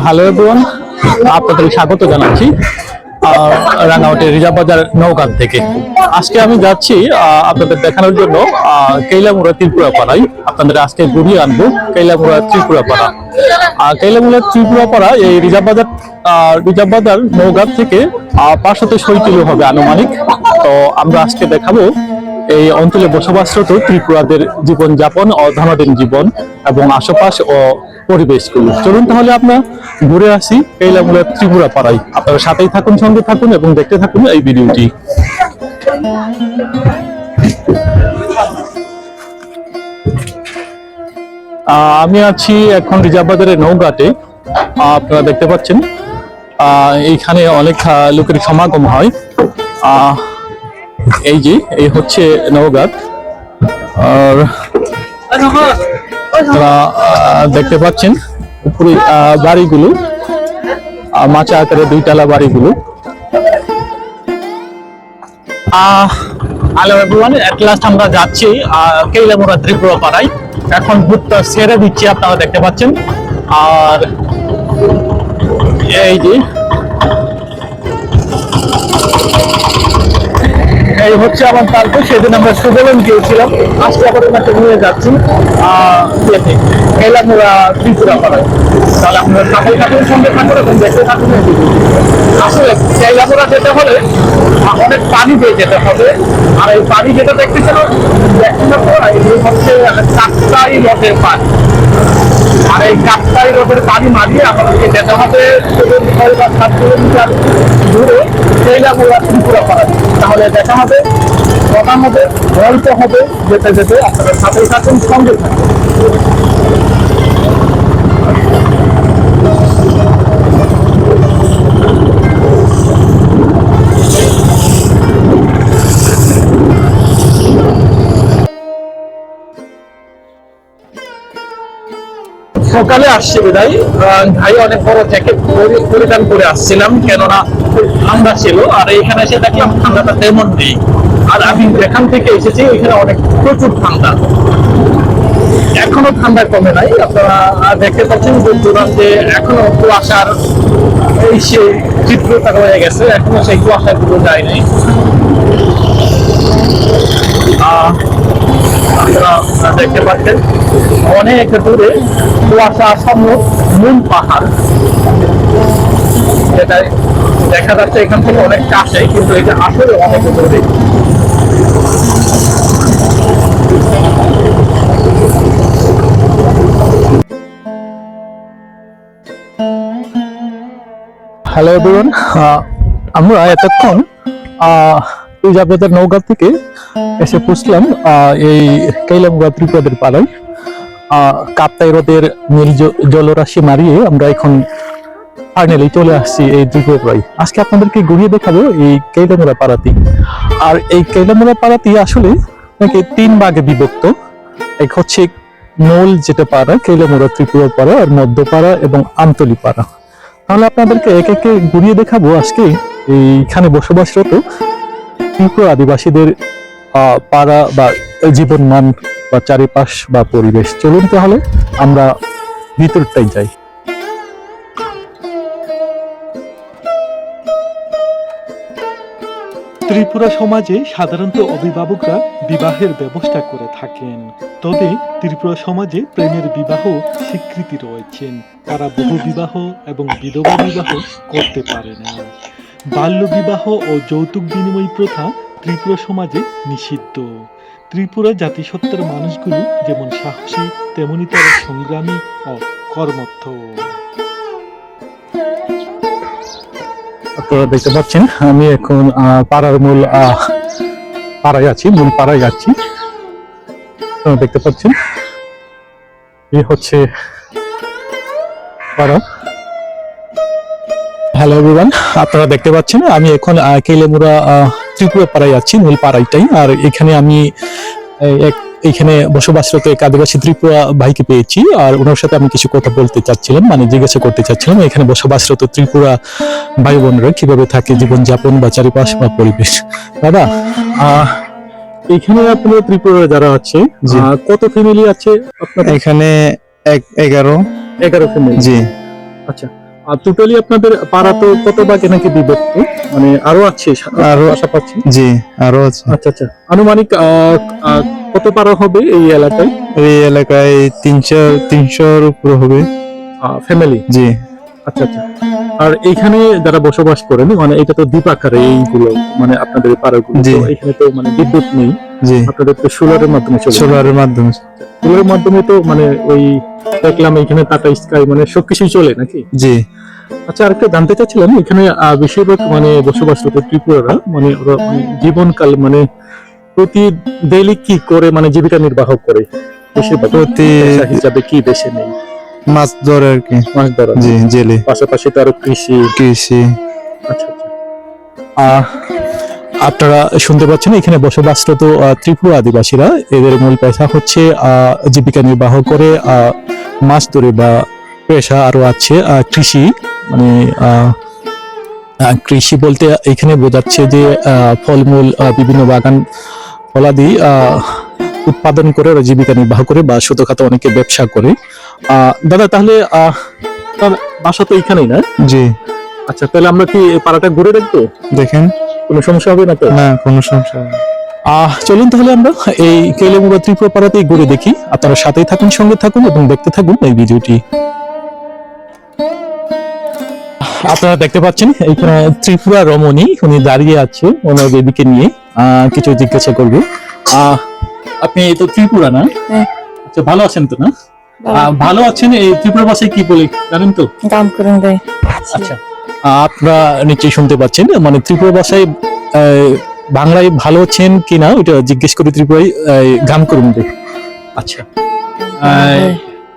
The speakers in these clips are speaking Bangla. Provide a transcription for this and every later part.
হ্যালো এভরিওয়ান আপনাদের স্বাগত জানাচ্ছি রাঙামাটির রিজার্ভ বাজার নৌকান থেকে। আজকে আমি যাচ্ছি আপনাদের দেখানোর জন্য কৈলামুড়া ত্রিপুরা পাড়ায় আপনাদের আজকে ঘুরিয়ে আনব কৈলামুড়া ত্রিপুরা পাড়া আর কৈলামুড়া ত্রিপুরা পাড়া এই রিজার্ভ বাজার রিজার্ভ বাজার নৌকার থেকে আহ, পাঁচশোতে ছয় কিলো হবে আনুমানিক। তো আমরা আজকে দেখাবো এই অঞ্চলে বসবাসরত ত্রিপুরাদের জীবনযাপন ও ধনাধীন জীবন এবং আশেপাশ ও পরিবেশগুলো। চলুন তাহলে আমরা ঘুরে আসি কৈলামুলা ত্রিপুরা পাড়ায় আপনারা সাথেই থাকুন, সঙ্গে থাকুন এবং দেখতে থাকুন এই ভিডিওটি। আমি আছি এখন রিজার্ভ বাজারের নৌঘাটে আপনারা দেখতে পাচ্ছেন। এইখানে অনেক লোকের সমাগম হয়। এই যে এই হচ্ছে নওগাঁ আর আপনারা দেখতে পাচ্ছেন উপরে বাড়িগুলো মাচা আকারে দুইতলা বাড়িগুলো। হ্যালো এভরিওয়ান এট লাস্ট আমরা যাচ্ছি আহ, কৈলামুড়া ত্রিপুরা পাড়ায় এখন ভুট্টা ছেড়ে দিচ্ছি আপনারা দেখতে পাচ্ছেন। আর এই যে এই হচ্ছে আমার তারপর সেদিন আমরা সুবলন গিয়েছিলাম। আজকে আবার ওনাকে নিয়ে যাচ্ছি। ইয়েতে এলামুরা ত্রিপুরা পাড়ায়। তাহলে আপনারা সাথে থাকুন, সঙ্গে থাকুন এবং দেখতে থাকুন। আসলে এলামুরা যেতে হলে অনেক পানি দিয়ে যেতে হবে। আর এই পানি যেটা দেখতেছেন দেখতে পাবো এই হচ্ছে চারটাই লটের পানি। আর এই কাপ্তাই রোডের বাড়ি মারিয়ে আমাদেরকে যেতে হবে। ছয় বা সাত কিলোমিটার দূরে সেইলামুলা ত্রিপুরা পাড়া তাহলে দেখা হবে, কথা হবে, গল্প হবে, যেতে যেতে আপনাদের সাথে থাকুন, সঙ্গে থাকুন। সকালে আসছে আহ, ভাই অনেক বড় জ্যাকেট পরি- পরিধান করে আসছিলাম কেননা ঠান্ডা ছিল। আর এখানে এসে দেখলাম ঠান্ডাটা তেমন নেই। আর আমি যেখান থেকে এসেছি এখানে অনেক প্রচুর ঠান্ডা। এখনও ঠান্ডা কমে নাই। আপনারা দেখতে পাচ্ছেন যে দূরান্তে এখনও কুয়াশার এই সেই চিত্রটা হয়ে গেছে। এখনও সেই কুয়াশাগুলো যায় নাই। আহ, আপনারা দেখতে পাচ্ছেন, অনেক দূরে কুয়াশা সম্মুখ মূল পাহাড়। যেটা দেখা যাচ্ছে এখান থেকে অনেক কাছে, কিন্তু এটা আসলে অনেক দূরে। হ্যালো এভরিওয়ান আমরা এতক্ষণ রিজার্ভেদের নৌকা থেকে এসে পৌঁছলাম আহ, এই কৈলামুগা ত্রিপুরাদের পাড়ায়। কাপ্তাই হ্রদের নীল জলরাশি মারিয়ে আমরা এখন ফাইনালি চলে আসছি এই ত্রিপুরায় আজকে আপনাদেরকে ঘুরিয়ে দেখাবো এই কৈলামুড়া পাড়াটি। আর এই কৈলামুড়া পাড়াটি আসলে নাকি তিন ভাগে বিভক্ত। এক হচ্ছে মূল যেটা পাড়া কৈলামুড়া ত্রিপুরা পাড়া আর মধ্যপাড়া এবং আমতলি পাড়া। তাহলে আপনাদেরকে এক একে ঘুরিয়ে দেখাবো আজকে এইখানে বসবাসরত ত্রিপুরা আদিবাসীদের পাড়া বা জীবন মান বা চারিপাশ বা পরিবেশ। চলুন তাহলে আমরা ভিতরটাই যাই। ত্রিপুরা সমাজে সাধারণত অভিভাবকরা বিবাহের ব্যবস্থা করে থাকেন। তবে ত্রিপুরা সমাজে প্রেমের বিবাহ স্বীকৃতি রয়েছেন তারা বহু বিবাহ এবং বিধবা বিবাহ করতে পারে না। বাল্য বিবাহ ও যৌতুক বিনিময় প্রথা ত্রিপুরা সমাজে নিষিদ্ধ। ত্রিপুরা জাতিসত্তার মানুষগুলো যেমন সাহসী, তেমনি তারা সংগ্রামী ও কর্মঠ আপনারা দেখতে পাচ্ছেন, আমি এখন পাড়ার মূল পাড়ায় আছি, মূল পাড়ায় যাচ্ছি। দেখতে পাচ্ছেন এই হচ্ছে পাড়া। হ্যালো এভরিওয়ান আপনারা দেখতে পাচ্ছেন আমি এখন কেলেমুরা ত্রিপুরা পাড়ায় যাচ্ছি মূল পাড়াইটাই আর এখানে আমি এক এখানে বসবাসরত এক আদিবাসী ত্রিপুরা ভাইকে পেয়েছি আর ওনার সাথে আমি কিছু কথা বলতে চাচ্ছিলাম মানে জিজ্ঞাসা করতে চাচ্ছিলাম এখানে বসবাসরত ত্রিপুরা ভাই বোনরা কীভাবে থাকে জীবনযাপন বা চারিপাশ বা পরিবেশ। দাদা এখানে আপনার ত্রিপুরা যারা আছে। কত ফ্যামিলি আছে আপনার এখানে এক এগারো। এগারো ফ্যামিলি জি। আচ্ছা। আর টোটালি আপনাদের পাড়া তো কত ভাগে নাকি বিভক্ত? মানে আরও আছে আরও আশা পাচ্ছি? জি আরও আছে। আচ্ছা আচ্ছা। আনুমানিক কত পাড়া হবে এই এলাকায়? এই এলাকায় তিনশো তিনশোর উপরে হবে। ফ্যামিলি জি। আচ্ছা আচ্ছা। আর এইখানে যারা বসবাস করেন মানে এটা তো দ্বীপ আকারে এইগুলো মানে আপনাদের পাড়াগুলো এখানে তো মানে বিদ্যুৎ নেই। আপনাদের তো সোলারের মাধ্যমে চলে সোলারের মাধ্যমে। সোলারের মাধ্যমে তো মানে ওই দেখলাম এখানে টাটা স্কাই মানে সবকিছুই চলে নাকি? জি। আচ্ছা আরেকটা জানতে চাচ্ছিলাম এখানে বেশিরভাগ মানে বসবাসরত ত্রিপুরারা মানে ওরা মানে জীবনকাল মানে প্রতি ডেইলি কি করে মানে জীবিকা নির্বাহ করে? বেশিরভাগ প্রতি হিসাবে কি দেশে নেই মাছ ধরে আর কি। মাছ ধরা। জি জেলে। পাশাপাশি তো আরও কৃষি। কৃষি। আচ্ছা আচ্ছা। আহ, আপনারা শুনতে পাচ্ছেন এখানে বসবাসরত ত্রিপুরা আদিবাসীরা। এদের মূল পেশা হচ্ছে আহ, জীবিকা নির্বাহ করে আহ, মাছ ধরে বা পেশা আরও আছে আহ, কৃষি। মানে কৃষি বলতে এখানে বোঝাচ্ছে যে আহ, ফলমূল আহ, বিভিন্ন বাগান ফলাদি আহ, উৎপাদন করে ওরা জীবিকা নির্বাহ করে বা ছোটখাটো অনেকে ব্যবসা করে। দাদা তাহলে বাসা তো এখানেই না? জি। আচ্ছা তাহলে আমরা কি পাড়াটা ঘুরে দেখব? দেখেন। কোনো সমস্যা হবে না তো? না কোনো সমস্যা হবে আহ চলুন তাহলে আমরা এই কেলেমুড়া ত্রিপুরা পাড়াতেই ঘুরে দেখি। আপনারা সাথেই থাকুন সঙ্গে থাকুন এবং দেখতে থাকুন এই ভিডিওটি। আপনারা দেখতে পাচ্ছেন এইখানে ত্রিপুরা রমণী উনি দাঁড়িয়ে আছে ওনার বেবিকে নিয়ে। আহ, কিছু জিজ্ঞাসা করব। আহ, আপনি তো ত্রিপুরা না? হ্যাঁ। আচ্ছা ভালো আছেন তো না? ভালো আছেন? এই ত্রিপুরা ভাষায় কি বলে জানেন তো? করুন দেয় আচ্ছা আপনারা নিশ্চয়ই শুনতে পাচ্ছেন মানে ত্রিপুরা ভাষায় আহ, বাংলায় ভালো আছেন কিনা ওইটা জিজ্ঞেস করে ত্রিপুরায় গান করুন দে আচ্ছা আহ,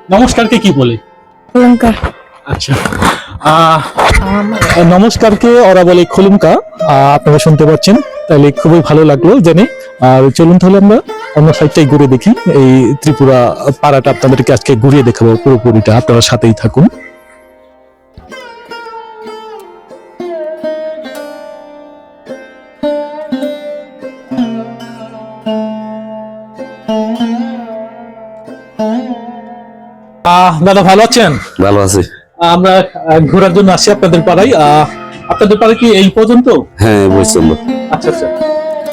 নমস্কারকে কি বলে? আচ্ছা নমস্কারকে ওরা বলে খুলুমকা। আপনারা শুনতে পাচ্ছেন। তাহলে খুবই ভালো লাগল জেনে। আর চলুন তাহলে আমরা অন্য সাইডটাই ঘুরে দেখি। এই ত্রিপুরা পাড়াটা আপনাদেরকে আজকে ঘুরিয়ে দেখাবো পুরোপুরিটা। আপনারা সাথেই থাকুন। দাদা ভালো আছেন? ভালো আছে। আমরা আহ, ঘোরার জন্য আসি আপনাদের পাড়ায়। আহ, আপনাদের পাড়ায় কি এই পর্যন্ত? হ্যাঁ বলছিল আচ্ছা আচ্ছা।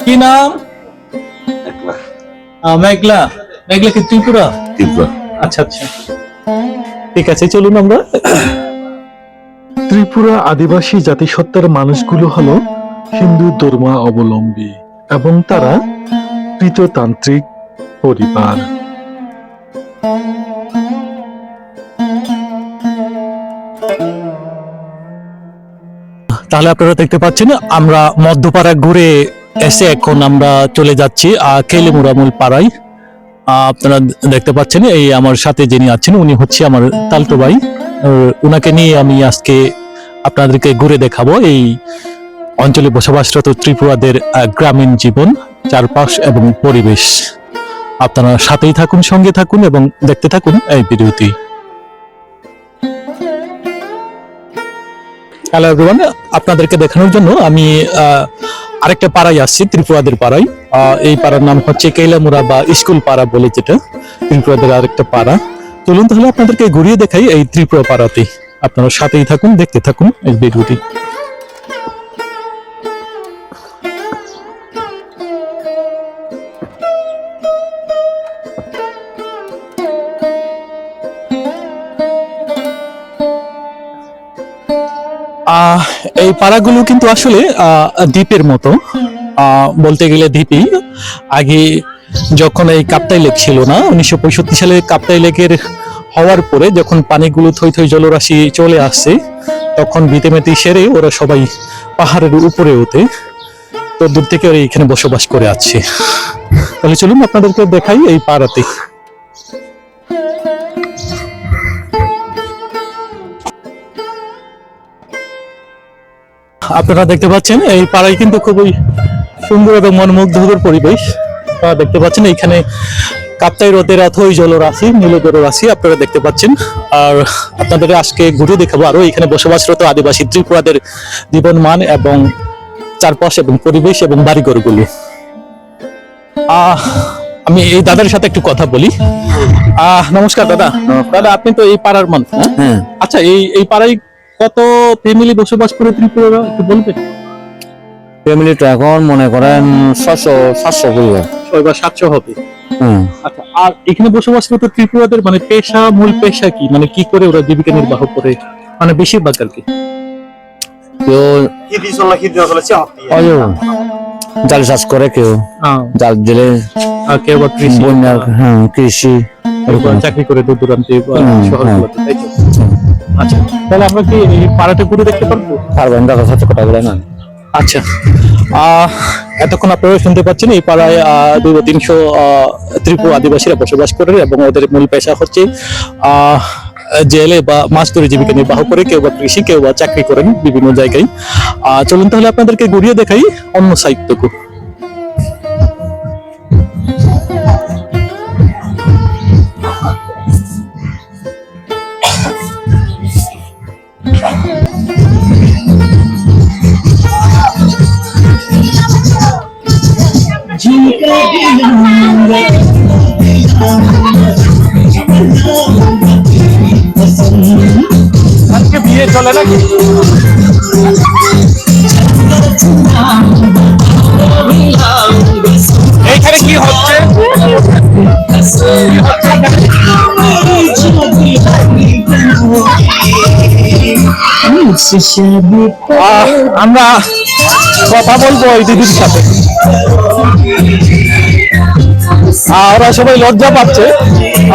কি নাম? মেঘলা। মেঘলা কি ত্রিপুরা? ত্রিপুরা। আচ্ছা আচ্ছা। ঠিক আছে চলুন আমরা। ত্রিপুরা আদিবাসী জাতিসত্তার মানুষগুলো হলো হিন্দু ধর্ম অবলম্বী এবং তারা কৃততান্ত্রিক পরিবার। তাহলে আপনারা দেখতে পাচ্ছেন, আমরা মধ্যপাড়া ঘুরে এসে এখন আমরা চলে যাচ্ছি কেলেমুড়া মূল পাড়ায়। আপনারা দেখতে পাচ্ছেন, এই আমার সাথে যিনি আছেন, উনি হচ্ছে আমার তালতো ভাই। উনাকে নিয়ে আমি আজকে আপনাদেরকে ঘুরে দেখাবো এই অঞ্চলে বসবাসরত ত্রিপুরাদের গ্রামীণ জীবন, চারপাশ এবং পরিবেশ। আপনারা সাথেই থাকুন, সঙ্গে থাকুন এবং দেখতে থাকুন এই ভিডিওটি। হ্যালো এভরিওয়ান আপনাদেরকে দেখানোর জন্য আমি আরেকটা পাড়ায় আসছি, ত্রিপুরাদের পাড়ায়। এই পাড়ার নাম হচ্ছে কেলামুরা বা স্কুল পাড়া বলে যেটা, ত্রিপুরাদের আরেকটা পাড়া। চলুন তাহলে আপনাদেরকে ঘুরিয়ে দেখাই এই ত্রিপুরা পাড়াতে আপনারা সাথেই থাকুন, দেখতে থাকুন এই ভিডিওটি। এই পাড়াগুলো কিন্তু আসলে দ্বীপের মতো। বলতে গেলে দ্বীপই। আগে যখন এই কাপ্তাই লেক ছিল না, উনিশশো পঁয়ষট্টি সালে কাপ্তাই লেকের হওয়ার পরে যখন পানিগুলো থই থই জলরাশি চলে আসছে তখন ভিতেমেতি সেরে ওরা সবাই পাহাড়ের উপরে ওঠে। তো দূর থেকে ওরা এখানে বসবাস করে আছে তাহলে চলুন আপনাদেরকে দেখাই এই পাড়াতে। আপনারা দেখতে পাচ্ছেন এই পাড়ায় কিন্তু খুবই সুন্দর এবং মনোমুগ্ধকর পরিবেশ। আপনারা দেখতে পাচ্ছেন এইখানে কাপ্তাই হ্রদের অথই জলরাশি নীলদর রাশি আপনারা দেখতে পাচ্ছেন। আর আপনাদের আজকে ঘুরে দেখাবো আরও এখানে বসবাসরত আদিবাসী ত্রিপুরাদের জীবন মান এবং চারপাশ এবং পরিবেশ এবং বাড়িঘরগুলি। আহ আমি এই দাদার সাথে একটু কথা বলি। আহ নমস্কার দাদা। দাদা আপনি তো এই পাড়ার মানুষ হ্যাঁ। আচ্ছা এই এই পাড়ায় কত ফ্যামিলি বসবাস করে ত্রিপুরা? একটু বলবেন? ফ্যামিলিটা এখন মনে করেন ছশো সাতশো পরিবার ছয় বা সাতশো হবে। আচ্ছা আর এখানে বসবাসরত ত্রিপুরাদের মানে পেশা মূল পেশা কি? মানে কি করে ওরা জীবিকা নির্বাহ করে? মানে বেশিরভাগ আর কি। কেউ জাল চাষ করে কেউ। জাল দিলে কেউ বা কৃষি। হ্যাঁ কৃষি। চাকরি করে দূর দূরান্তে শহরগুলোতে? আচ্ছা। তাহলে আমরা কি এই পাড়াটা ঘুরে দেখতে পারব? পারবেন দাদা সাথে কথা বলে না আচ্ছা। এতক্ষণ আপনারা শুনতে পাচ্ছেন এই পাড়ায় দুই বা তিনশো ত্রিপুরা আদিবাসীরা বসবাস করে এবং ওদের মূল পেশা হচ্ছে জেলে বা মাছ ধরে জীবিকা নির্বাহ করে কেউ বা কৃষি কেউ বা চাকরি করেন বিভিন্ন জায়গায়। আহ, চলুন তাহলে আপনাদেরকে ঘুরিয়ে দেখাই অন্য সাহিত্যকু আজকে বিয়ে চলে নাকি? এইখানে কি হচ্ছে? আমরা কথা বলব এই দিদির সাথে। ওরা সবাই লজ্জা পাচ্ছে।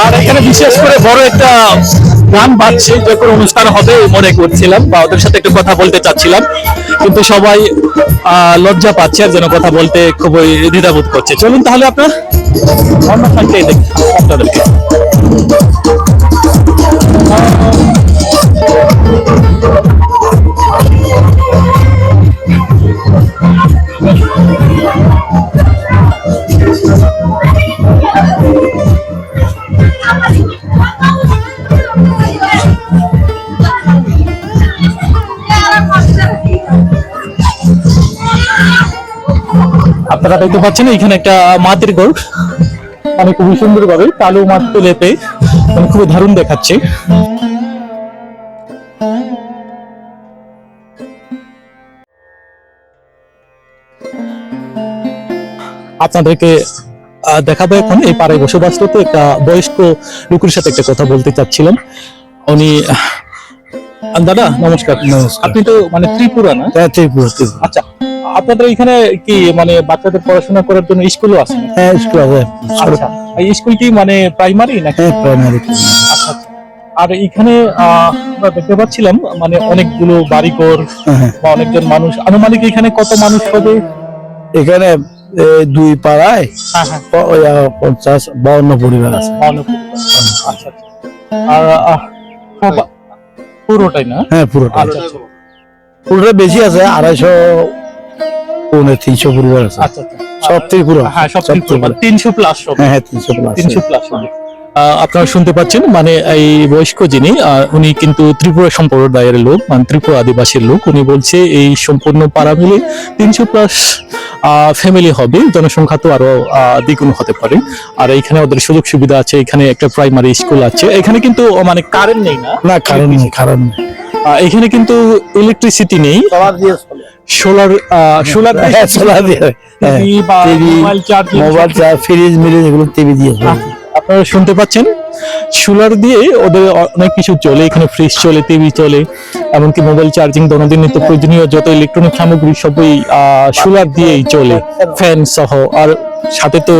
আর এখানে বিশেষ করে বড় একটা গান বাজছে, যে কোনো অনুষ্ঠান হবে মনে করছিলাম বা ওদের সাথে একটু কথা বলতে চাচ্ছিলাম। কিন্তু সবাই লজ্জা পাচ্ছে আর যেন কথা বলতে খুবই দ্বিধাবোধ করছে। চলুন তাহলে আপনার দেখি, আপনাদেরকে। আপনারা দেখতে পাচ্ছেন এখানে একটা মাটির ঘর মানে খুবই সুন্দর ভাবে কালো মাটি লেপে মানে খুবই দারুণ দেখাচ্ছে। আপনাদেরকে দেখাবো এখন। এই পাড়ায় বসবাসরত একটা বয়স্ক লোকের সাথে একটা কথা বলতে চাচ্ছিলাম। উনি দাদা নমস্কার। আপনি তো মানে ত্রিপুরা না? হ্যাঁ ত্রিপুরা। আচ্ছা। আপনাদের এখানে কি মানে বাচ্চাদের পড়াশোনা করার জন্য স্কুলও আছে? হ্যাঁ স্কুল আছে। আচ্ছা এই স্কুল কি মানে প্রাইমারি নাকি? হ্যাঁ প্রাইমারি আচ্ছা, আচ্ছা। আর এখানে আমরা দেখতে পাচ্ছিলাম মানে অনেকগুলো বাড়িঘর হ্যাঁ বা অনেকজন মানুষ। আনুমানিক এখানে কত মানুষ হবে? এখানে দুই পাড়ায় হ্যাঁ হ্যাঁ। পঞ্চাশ বাউন্ন পরিবার আছে। আচ্ছা আচ্ছা। আর পুরোটাই না? হ্যাঁ পুরোটা আচ্ছা পুরোটা বেশি আছে আড়াইশো পৌনে তিনশো পরিবার আছে। আচ্ছা আচ্ছা। সব ত্রিপুরা হ্যাঁ সব ত্রিপুরা তিনশো প্লাস হ্যাঁ হ্যাঁ তিনশো প্লাস তিনশো প্লাস আপনারা শুনতে পাচ্ছেন মানে এই বয়স্ক যিনি উনি কিন্তু ত্রিপুরা সম্প্রদায়ের লোক মানে ত্রিপুরা আদিবাসীর লোক। উনি বলছে এই সম্পূর্ণ পাড়া মিলে তিনশো প্লাস ফ্যামিলি হবে। জনসংখ্যা তো আরও দ্বিগুণ হতে পারে। আর এখানে ওদের সুযোগ সুবিধা আছে। এখানে একটা প্রাইমারি স্কুল আছে। এখানে কিন্তু মানে কারেন্ট নেই না? না কারণ নেই কারেন্ট নেই। এখানে কিন্তু ইলেকট্রিসিটি নেই। সোলার সোলার সোলার দিয়ে মোবাইল চার্জ ফ্রিজ মিরিজ এগুলো টিভি দিয়ে আপনারা শুনতে পাচ্ছেন? সোলার দিয়ে ওদের অনেক কিছু চলে। এখানে ফ্রিজ চলে টিভি চলে এমনকি মোবাইল চার্জিং দৈনন্দিন নিত্য প্রয়োজনীয় যত ইলেকট্রনিক সামগ্রী সবই সোলার দিয়েই চলে। ফ্যান সহ আর সাথে তো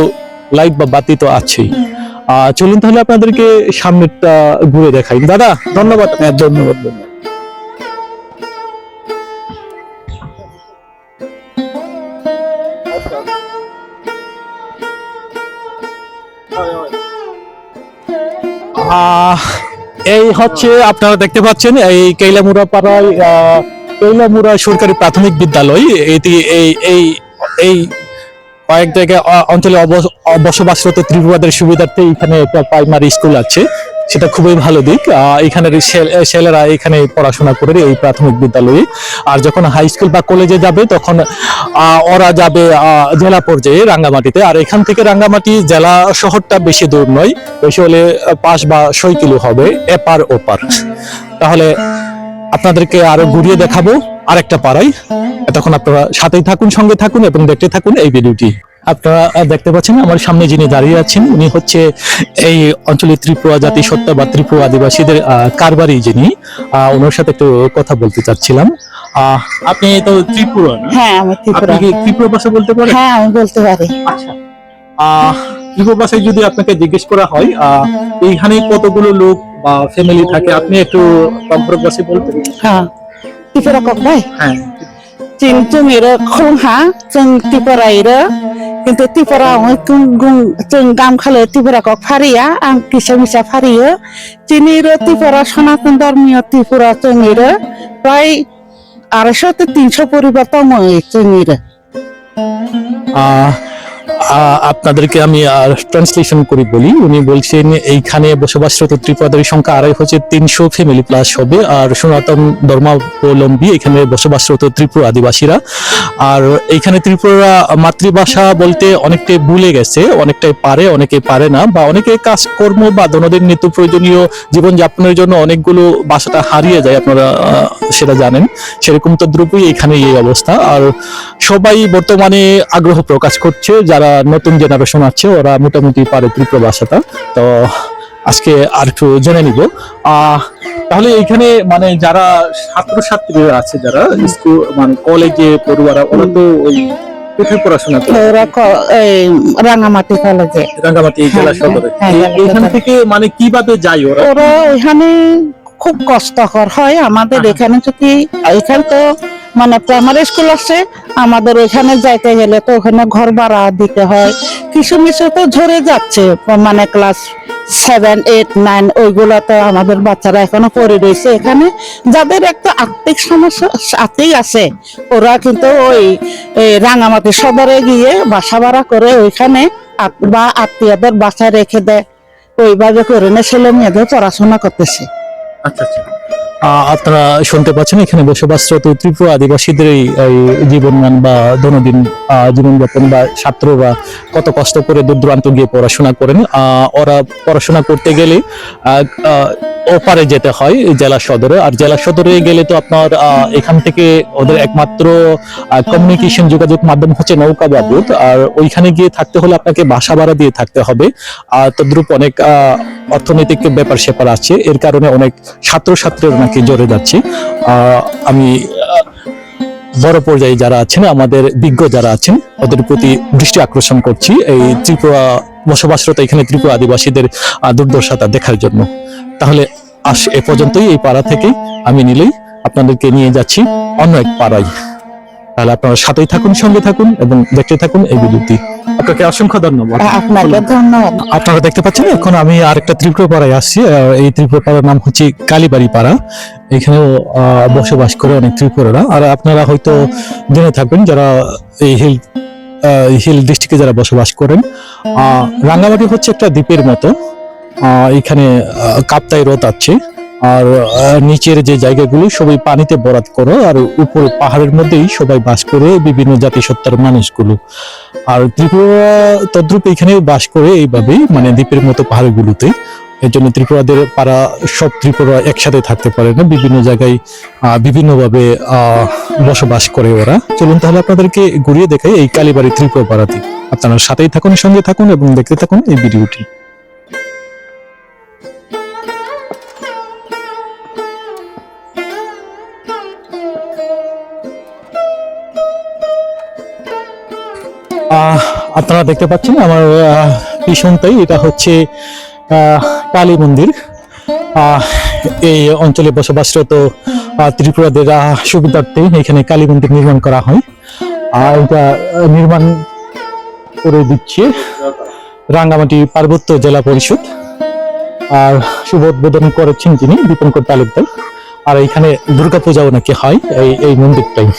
লাইট বা বাতি তো আছেই। আহ, চলুন তাহলে আপনাদেরকে সামনেরটা ঘুরে দেখাই। দাদা ধন্যবাদ। হ্যাঁ ধন্যবাদ ধন্যবাদ। এই হচ্ছে আপনারা দেখতে পাচ্ছেন এই কেলামুড়া পাড়ায় আহ, কৈলামুড়া সরকারি প্রাথমিক বিদ্যালয়। এটি এই এই এই কয়েক জায়গায় অঞ্চলে বসবাসরত ত্রিপুরাদের সুবিধার্থে এখানে একটা প্রাইমারি স্কুল আছে। সেটা খুবই ভালো দিক। এখানের ছেলে- ছেলেরা এখানে পড়াশোনা করে এই প্রাথমিক বিদ্যালয়ে। আর যখন হাই স্কুল বা কলেজে যাবে, তখন ওরা যাবে জেলা পর্যায়ে রাঙ্গামাটিতে। আর এখান থেকে রাঙ্গামাটি জেলা শহরটা বেশি দূর নয়, বেশি হলে পাঁচ বা ছয় কিলো হবে, এপার ওপার। তাহলে আপনাদেরকে আরও ঘুরিয়ে দেখাবো আর একটা পাড়ায়। তখন আপনারা সাথেই থাকুন সঙ্গে থাকুন এবং দেখতে থাকুন এই ভিডিওটি। আপনারা দেখতে পাচ্ছেন আমার সামনে যিনি দাঁড়িয়ে আছেন উনি হচ্ছে এই অঞ্চলের ত্রিপুরা জাতিসত্তা বা ত্রিপুরা আদিবাসীদের কারবারি যিনি আহ, ওনার সাথে একটু কথা বলতে চাচ্ছিলাম। আহ, আপনি তো ত্রিপুরা? হ্যাঁ আমি ত্রিপুরা। ত্রিপুরা ভাষা বলতে পারেন? হ্যাঁ আমি বলতে পারি। আচ্ছা। ত্রিপুরা ভাষায় যদি আপনাকে জিজ্ঞেস করা হয় আহ, এইখানে কতগুলো লোক বা ফ্যামিলি থাকে আপনি একটু কম্প্রোমাইজ বলতে হ্যাঁ টিপরা কখনাই হ্যাঁ।, হ্যাঁ? কিন্তু মেরে খংহা जों টিপরাইরে কিন্তু টিপরা গুং গুং जों গাম খালে টিপরাক ফারিয়া আং কিসা মিসা ফারিয়ে। চিনিরে টিপরা সনাতন ধর্মীয় ত্রিপুরা চঙিরে প্রায় আড়াইশো তিনশো পরিবার তম চঙিরে আহ আপনাদেরকে আমি ট্রান্সলেশন করে বলি। উনি বলছেন, এইখানে বসবাসরত ত্রিপুরাদের সংখ্যা আড়াই হচ্ছে তিনশো ফ্যামিলি প্লাস হবে। আর সনাতন ধর্মাবলম্বী এখানে বসবাসরত ত্রিপুরা আদিবাসীরা। আর এইখানে ত্রিপুরা মাতৃভাষা বলতে অনেকটাই ভুলে গেছে, অনেকটাই পারে, অনেকে পারে না, বা অনেকে কাজকর্ম বা দৈনন্দিন নিত্য প্রয়োজনীয় জীবনযাপনের জন্য অনেকগুলো ভাষাটা হারিয়ে যায়, আপনারা সেটা জানেন। সেরকম তো দ্রব্যই এখানে এই অবস্থা। আর সবাই বর্তমানে আগ্রহ প্রকাশ করছে যারা নতুন জেনারেশন আছে ওরা মোটামুটি পারে ত্রিপুরা ভাষাটা। তো আজকে আর একটু জেনে নিব। তাহলে এখানে মানে যারা ছাত্রছাত্রীরা আছে যারা স্কুল মানে কলেজে পড়ুয়ারা ওরা তো ওই কোথায় পড়াশোনা করে? ওরা রাঙামাটি কলেজে রাঙ্গামাটি জেলা হ্যাঁ, সদরে। হ্যাঁ, এইখান সদরে। থেকে মানে কীভাবে যায় ওরা? ওরা ওইখানে খুব কষ্টকর হয় আমাদের হ্যাঁ। এখানে যদি এখানে তো মানে প্রাইমারি স্কুল আছে, আমাদের এখানে যাইতে গেলে তো ওখানে ঘর ভাড়া দিতে হয়। কিছু মিশু তো ঝরে যাচ্ছে মানে ক্লাস সেভেন এইট নাইন ওইগুলো তো আমাদের বাচ্চারা এখনও পড়ে রয়েছে। এখানে যাদের একটা আর্থিক সমস্যা সাথেই আছে, ওরা কিন্তু ওই রাঙামাটি সদরে গিয়ে বাসা ভাড়া করে ওইখানে বা আত্মীয়দের বাসায় রেখে দেয়। ওইভাবে করে না, ছেলে মেয়েদের পড়াশোনা করতেছে। আচ্ছা আচ্ছা। আপনারা শুনতে পাচ্ছেন, এখানে বসবাসরত ত্রিপুরা আদিবাসীদের এই জীবনমান বা দৈনন্দিন জীবনযাপন বা ছাত্ররা কত কষ্ট করে দূর দূরান্ত গিয়ে পড়াশোনা করেন ওরা পড়াশোনা করতে গেলে ওপারে যেতে হয় জেলা সদরে, আর জেলা সদরে গেলে তো আপনার এখান থেকে ওদের একমাত্র কমিউনিকেশন যোগাযোগ মাধ্যম হচ্ছে নৌকা বাবদ আর ওইখানে গিয়ে থাকতে হলে আপনাকে বাসা ভাড়া দিয়ে থাকতে হবে। আর তদ্রুপ অনেক অর্থনৈতিক ব্যাপার স্যাপার আছে, এর কারণে অনেক ছাত্রছাত্রীরা নাকি জ্বরে যাচ্ছে। আমি বড় পর্যায়ে যারা আছেন, আমাদের বিজ্ঞ যারা আছেন, ওদের প্রতি দৃষ্টি আকর্ষণ করছি এই ত্রিপুরা বসবাসরত এখানে ত্রিপুরা আদিবাসীদের দুর্দশাটা দেখার জন্য। তাহলে আস, এ পর্যন্তই এই পাড়া থেকে আমি নিলেই আপনাদেরকে নিয়ে যাচ্ছি অন্য এক পাড়ায়। তাহলে আপনারা সাথেই থাকুন সঙ্গে থাকুন এবং দেখতে থাকুন এই ভিডিওটি আপনাকে অসংখ্য ধন্যবাদ। আপনাকে ধন্যবাদ। আপনারা দেখতে পাচ্ছেন এখন আমি আরেকটা ত্রিপুরা পাড়ায় আসছি এই ত্রিপুরা পাড়ার নাম হচ্ছে কালীবাড়ি পাড়া এখানেও বসবাস করে অনেক ত্রিপুরারা। আর আপনারা হয়তো জেনে থাকবেন যারা এই হিল হিল ডিস্ট্রিক্টে যারা বসবাস করেন আহ, রাঙ্গামাটি হচ্ছে একটা দ্বীপের মতো। আহ, এখানে কাপ্তাই হ্রদ আছে। আর নিচের যে জায়গাগুলো, সবাই পানিতে বরাত করো, আর উপরে পাহাড়ের মধ্যেই সবাই বাস করে বিভিন্ন জাতিসত্তার মানুষগুলো। আর ত্রিপুরা তদ্রুপ এখানে বাস করে এইভাবেই মানে দ্বীপের মতো পাহাড়গুলোতে এর জন্য ত্রিপুরাদের পাড়া সব ত্রিপুরা একসাথে থাকতে পারে না, বিভিন্ন জায়গায় বিভিন্নভাবে বসবাস করে ওরা। চলুন তাহলে আপনাদেরকে ঘুরিয়ে দেখাই এই কালীবাড়ি ত্রিপুরা পাড়াতে আপনারা সাথেই থাকুন, সঙ্গে থাকুন এবং দেখতে থাকুন এই ভিডিওটি। আপনারা দেখতে পাচ্ছেন আমার পিছনটাই এটা হচ্ছে কালী মন্দির। এই অঞ্চলে বসবাসরত ত্রিপুরাদের সুবিধার্থে এখানে কালী মন্দির নির্মাণ করা হয়। আর এটা নির্মাণ করে দিচ্ছে রাঙ্গামাটি পার্বত্য জেলা পরিষদ। আর শুভ উদ্বোধন করেছেন যিনি দীপঙ্কর তালুকদার। আর এখানে দুর্গাপূজাও নাকি হয় এই এই মন্দিরটাই।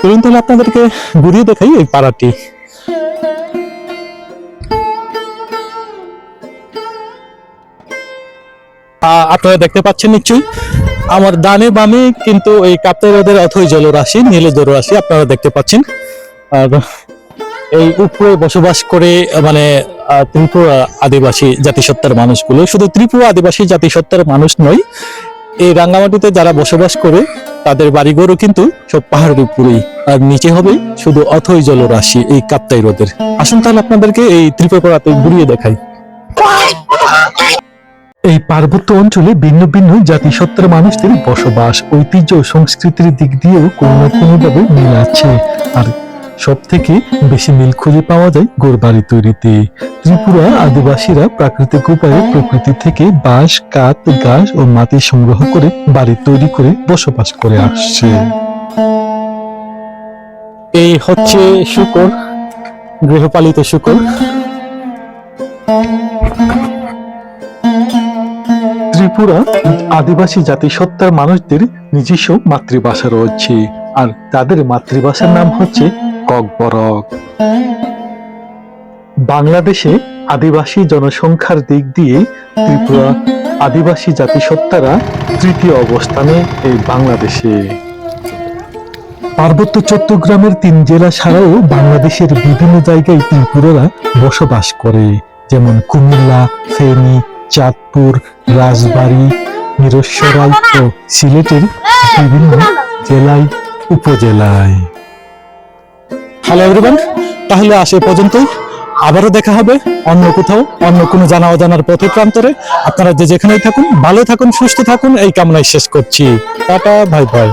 চলুন তাহলে আপনাদেরকে ঘুরিয়ে দেখাই এই পাড়াটি। আপনারা দেখতে পাচ্ছেন নিশ্চয়ই। আমার ডানে বামে কিন্তু এই কাপ্তাই হ্রদের অথই জলরাশি নীল জলরাশি আপনারা দেখতে পাচ্ছেন। আর এই উপরে বসবাস করে মানে ত্রিপুরা আদিবাসী জাতিসত্তার মানুষগুলো, শুধু ত্রিপুরা আদিবাসী জাতিসত্তার মানুষ নয়, এই রাঙ্গামাটিতে যারা বসবাস করে, তাদের বাড়িঘরও কিন্তু সব পাহাড়ের উপরেই। আর নিচে হবে শুধু অথই জলরাশি এই কাপ্তাই হ্রদের আসুন তাহলে আপনাদেরকে এই ত্রিপুরাতে ঘুরিয়ে দেখাই। এই পার্বত্য অঞ্চলে ভিন্ন ভিন্ন জাতিসত্তার মানুষদের বসবাস, ঐতিহ্য সংস্কৃতির দিক দিয়েও কোনো না কোনোভাবে মিল আছে। আর সব থেকে বেশি মিল খুঁজে পাওয়া যায় গোরবাড়ি তৈরিতে। ত্রিপুরা আদিবাসীরা প্রাকৃতিক উপায়ে প্রকৃতি থেকে বাঁশ, কাঠ, ঘাস ও মাটি সংগ্রহ করে বাড়ি তৈরি করে বসবাস করে আসছে। এই হচ্ছে শুকর, গৃহপালিত শুকর। ত্রিপুরা আদিবাসী জাতিসত্তার মানুষদের নিজস্ব মাতৃভাষা রয়েছে। আর তাদের মাতৃভাষার নাম হচ্ছে ককবরক। বাংলাদেশে আদিবাসী জনসংখ্যার দিক দিয়ে ত্রিপুরা আদিবাসী জাতিসত্তারা তৃতীয় অবস্থানে এই বাংলাদেশে। পার্বত্য চট্টগ্রামের তিন জেলা ছাড়াও বাংলাদেশের বিভিন্ন জায়গায় ত্রিপুরারা বসবাস করে, যেমন কুমিল্লা, ফেনী চাঁদপুর, রাজবাড়ী মিরস্বরাই ও সিলেটের বিভিন্ন জেলায়, উপজেলায়। হ্যালো এভরিওয়ান তাহলে আসে পর্যন্ত আবারও দেখা হবে অন্য কোথাও, অন্য কোনো জানা অজানার পথে প্রান্তরে। আপনারা যে যেখানেই থাকুন, ভালো থাকুন, সুস্থ থাকুন, এই কামনায় শেষ করছি। টাটা ভাই ভাই